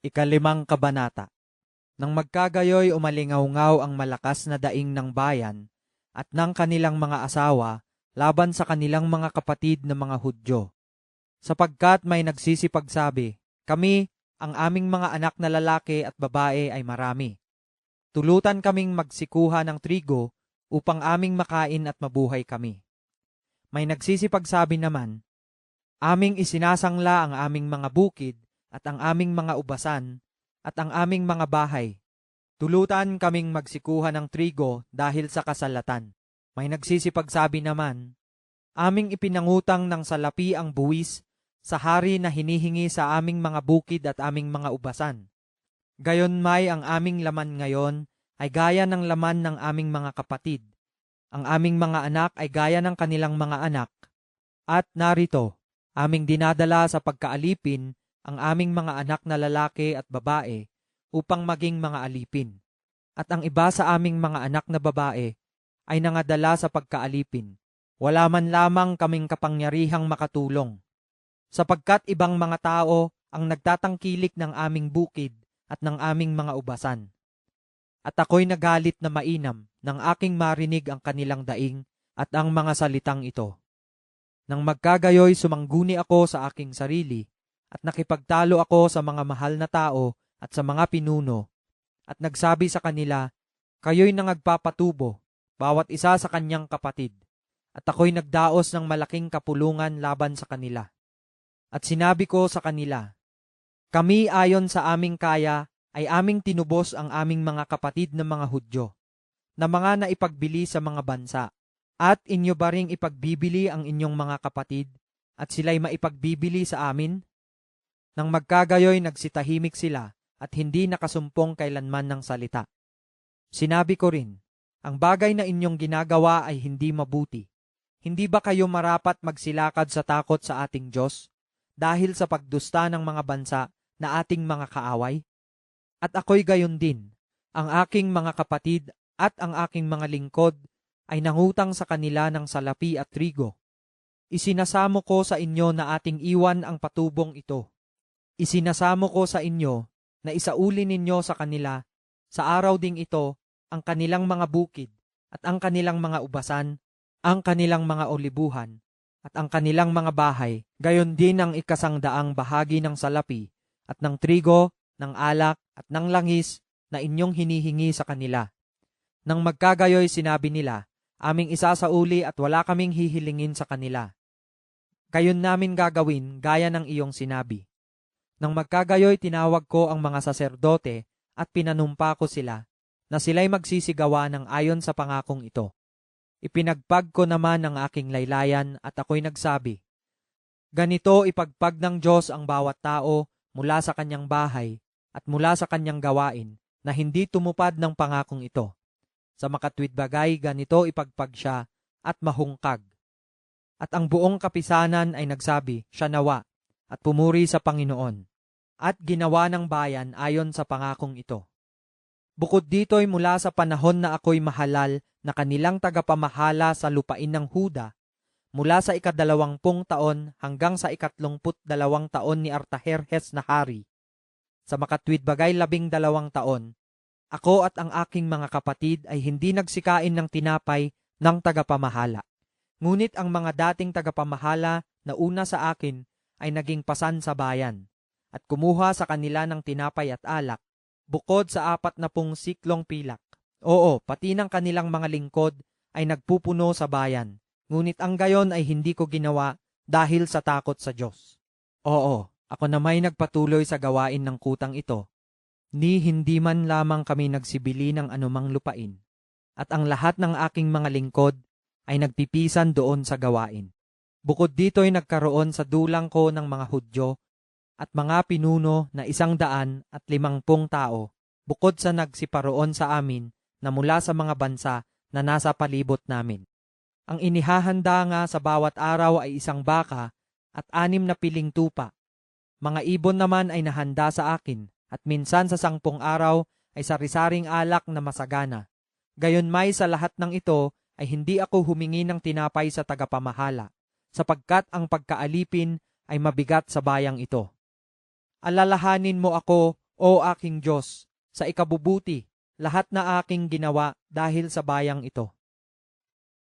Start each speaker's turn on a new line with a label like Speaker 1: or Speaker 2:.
Speaker 1: Ikalimang Kabanata Nang magkagayoy umalingaw-ngaw ang malakas na daing ng bayan at ng kanilang mga asawa laban sa kanilang mga kapatid na mga Hudyo. Sapagkat may nagsisipagsabi, kami, ang aming mga anak na lalaki at babae ay marami. Tulutan kaming magsikuha ng trigo upang aming makain at mabuhay kami. May nagsisipagsabi naman, aming isinasangla ang aming mga bukid at ang aming mga ubasan at ang aming mga bahay. Tulutan kaming magsikuha ng trigo dahil sa kasalatan. May nagsisipagsabi naman, aming ipinangutang ng salapi ang buwis sa hari na hinihingi sa aming mga bukid at aming mga ubasan. Gayon may ang aming laman ngayon ay gaya ng laman ng aming mga kapatid. Ang aming mga anak ay gaya ng kanilang mga anak. At narito, aming dinadala sa pagkaalipin ang aming mga anak na lalaki at babae upang maging mga alipin. At ang iba sa aming mga anak na babae ay nangadala sa pagkaalipin. Wala man lamang kaming kapangyarihang makatulong. Sapagkat ibang mga tao ang nagtatangkilik ng aming bukid at ng aming mga ubasan. At ako'y nagalit na mainam nang aking marinig ang kanilang daing at ang mga salitang ito. Nang magkagayoy sumangguni ako sa aking sarili at nakipagtalo ako sa mga mahal na tao at sa mga pinuno at nagsabi sa kanila, Kayo'y nangagpapatubo, bawat isa sa kanyang kapatid, at ako'y nagdaos ng malaking kapulungan laban sa kanila. At sinabi ko sa kanila, Kami ayon sa aming kaya ay aming tinubos ang aming mga kapatid na mga Hudyo, na mga naipagbili sa mga bansa, at inyo ba ring ipagbibili ang inyong mga kapatid, at sila'y maipagbibili sa amin? Nang magkagayoy nagsitahimik sila at hindi nakasumpong kailanman ng salita. Sinabi ko rin, ang bagay na inyong ginagawa ay hindi mabuti. Hindi ba kayo marapat magsilakad sa takot sa ating Diyos dahil sa pagdusta ng mga bansa na ating mga kaaway? At ako'y gayon din. Ang aking mga kapatid at ang aking mga lingkod ay nangutang sa kanila ng salapi at trigo. Isinasamo ko sa inyo na ating iwan ang patubong ito. Isinasamo ko sa inyo na isauli ninyo sa kanila sa araw ding ito ang kanilang mga bukid at ang kanilang mga ubasan, ang kanilang mga olibuhan, at ang kanilang mga bahay, gayon din ang ikasangdaang bahagi ng salapi at ng trigo, ng alak at ng langis na inyong hinihingi sa kanila. Nang magkagayoy sinabi nila, aming isasauli at wala kaming hihilingin sa kanila. Gayon namin gagawin gaya ng iyong sinabi. Nang magkagayoy tinawag ko ang mga saserdote at pinanumpa ko sila na sila'y magsisigawa ng ayon sa pangakong ito. Ipinagpag ko naman ang aking laylayan at ako'y nagsabi, Ganito ipagpag ng Diyos ang bawat tao mula sa kanyang bahay at mula sa kanyang gawain na hindi tumupad ng pangakong ito. Sa makatwid bagay, ganito ipagpag siya at mahungkag. At ang buong kapisanan ay nagsabi, siya nawa, at pumuri sa Panginoon at ginawa ng bayan ayon sa pangakong ito. Bukod dito'y mula sa panahon na ako'y mahalal na kanilang tagapamahala sa lupain ng Huda, mula sa ikadalawampung taon hanggang sa ikatlongput dalawang taon ni Artaherhes na hari. Sa makatwid bagay labing dalawang taon, ako at ang aking mga kapatid ay hindi nagsikain ng tinapay ng tagapamahala. Ngunit ang mga dating tagapamahala na una sa akin ay naging pasan sa bayan at kumuha sa kanila ng tinapay at alak, bukod sa apat na pung siklong pilak. Oo, pati ng kanilang mga lingkod ay nagpupuno sa bayan, ngunit ang gayon ay hindi ko ginawa dahil sa takot sa Diyos. Oo, ako na may nagpatuloy sa gawain ng kutang ito, ni hindi man lamang kami nagsibili ng anumang lupain, at ang lahat ng aking mga lingkod ay nagpipisan doon sa gawain. Bukod dito'y nagkaroon sa dulang ko ng mga Hudyo at mga pinuno na isang daan at limangpung tao, bukod sa nagsiparoon sa amin na mula sa mga bansa na nasa palibot namin. Ang inihahanda nga sa bawat araw ay isang baka at anim na piling tupa. Mga ibon naman ay nahanda sa akin at minsan sa sangpong araw ay sarisaring alak na masagana. Gayon may sa lahat ng ito ay hindi ako humingi ng tinapay sa tagapamahala, sapagkat ang pagkaalipin ay mabigat sa bayang ito alalahanin mo ako, O aking Diyos, sa ikabubuti, lahat na aking ginawa dahil sa bayang ito.